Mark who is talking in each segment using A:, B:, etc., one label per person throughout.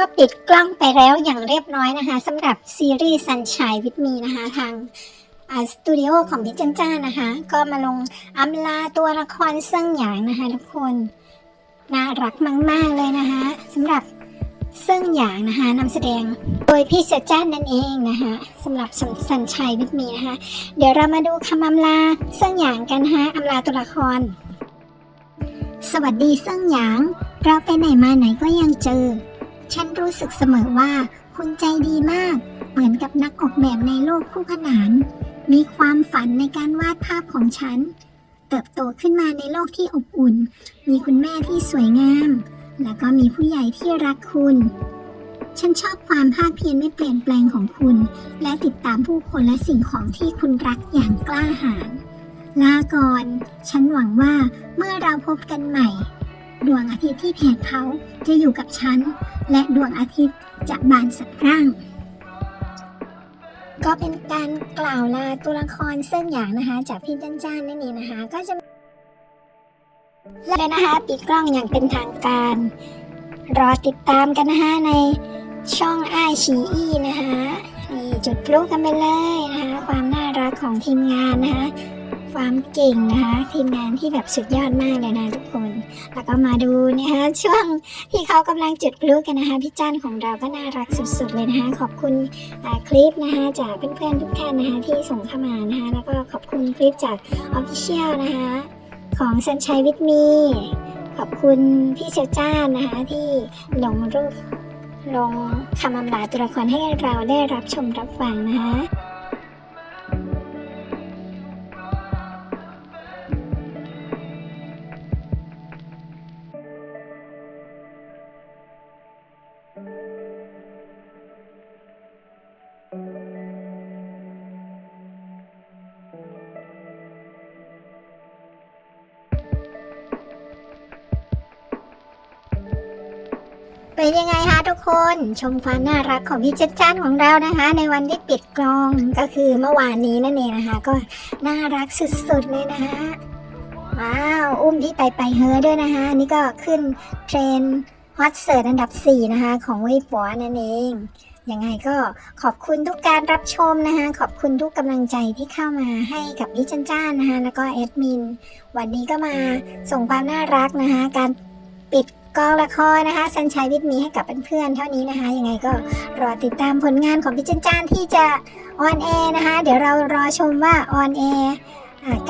A: ก็ปิดกล้องไปแล้วอย่างเรียบร้อยนะคะสำหรับซีรีส์สันชายวิทมีนะคะทางสตูดิโอของพี่จันจ้านะคะ ก็มาลงอำลาตัวละครเซิ่งหยางนะคะทุกคนน่ารักมาก ๆ เลยนะคะสำหรับเซิ่งหยางนะคะนำแสดงโดยพี่เสจ้านนั่นเองนะคะสำหรับสันชัยวิทมีนะคะ เดี๋ยวเรามาดูคำอำลาเซิ่งหยางกันนะคะอำลาตัวละคร สวัสดีเซิ่งหยาง เราไปไหนมาไหนก็ยังเจอ ฉันรู้สึกเสมอว่าคุณใจดีมาก เหมือนกับนักออกแบบในโลกคู่ขนาน มีความฝันในการวาดภาพของฉัน เติบโตขึ้นมาในโลกที่อบอุ่น มีคุณแม่ที่สวยงาม แล้วก็มีผู้ใหญ่ที่รักคุณ ฉันชอบความภาคเพียรไม่เปลี่ยนแปลงของคุณ และติดตามผู้คนและสิ่งของที่คุณรักอย่างกล้าหาญลาก่อน ฉันหวังว่าเมื่อเราพบกันใหม่ ดวงอาทิตย์ที่แผดเผาจะอยู่กับฉัน และดวงอาทิตย์จะบานสะพรั่ง ก็เป็นการกล่าวลาตัวละครเส้นอย่างนะคะ จากพี่จันจ้านนั่นเองนะคะ ก็จะ และนะคะปิดกล้องอย่างเป็นทางการ รอติดตามกันนะคะในช่องไอชีอีนะคะนี่จุดพลุกันไปเลยนะคะ ความน่ารักของทีมงานนะคะ ความเก่งนะคะทีมงานที่แบบสุดยอดมากเลยนะทุกคน แล้วก็มาดูนะคะช่วงที่เขากำลังจุดพลุกันนะคะพี่จ้านของเราก็น่ารักสุดๆเลยนะคะขอบคุณคลิปนะคะจากเพื่อนๆทุกท่านนะคะที่ส่งเข้ามานะคะแล้วก็ขอบคุณคลิปจาก Official นะคะของสันชัยวิทมีขอบคุณพี่เซลจ้านนะคะที่ลงรูปลงคำอำลาตัวละครให้เราได้รับชมรับฟังนะคะ เป็นยังไงคะทุกคนชมความน่ารักของพี่เจดจ้านของเรานะคะ ในวันที่ปิดกล้องก็คือเมื่อวานนี้นั่นเองนะคะ ก็น่ารักสุดๆเลยนะคะว้าวอุ้มที่ไปไปเฮอด้วยนะคะนี่ก็ขึ้นเทรนฮอตเสิร์ตอันดับ 4 นะคะ ของเว็บปัวนั่นเองยังไงก็ขอบคุณทุกการรับชมนะคะ ขอบคุณทุกกำลังใจที่เข้ามาให้กับพี่จันจ้านนะคะแล้วก็แอดมิน วันนี้ก็มาส่งความน่ารักนะคะ การปิด กองละครนะคะสันชัยวิทย์มีให้กับเพื่อนๆเท่านี้นะคะ ยังไงก็รอติดตามผลงานของพี่จันจานที่จะออนแอร์นะคะ เดี๋ยวเรารอชมว่าออนแอร์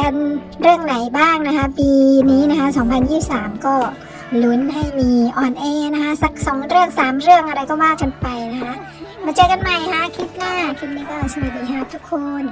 A: กันเรื่องไหนบ้างนะคะ ปีนี้นะคะ 2023 ก็ลุ้นให้มีออนแอร์นะคะ สักสองเรื่องสามเรื่องอะไรก็ว่ากันไปนะคะ มาเจอกันใหม่ค่ะคลิปหน้า คลิปนี้ก็สวัสดีค่ะทุกคน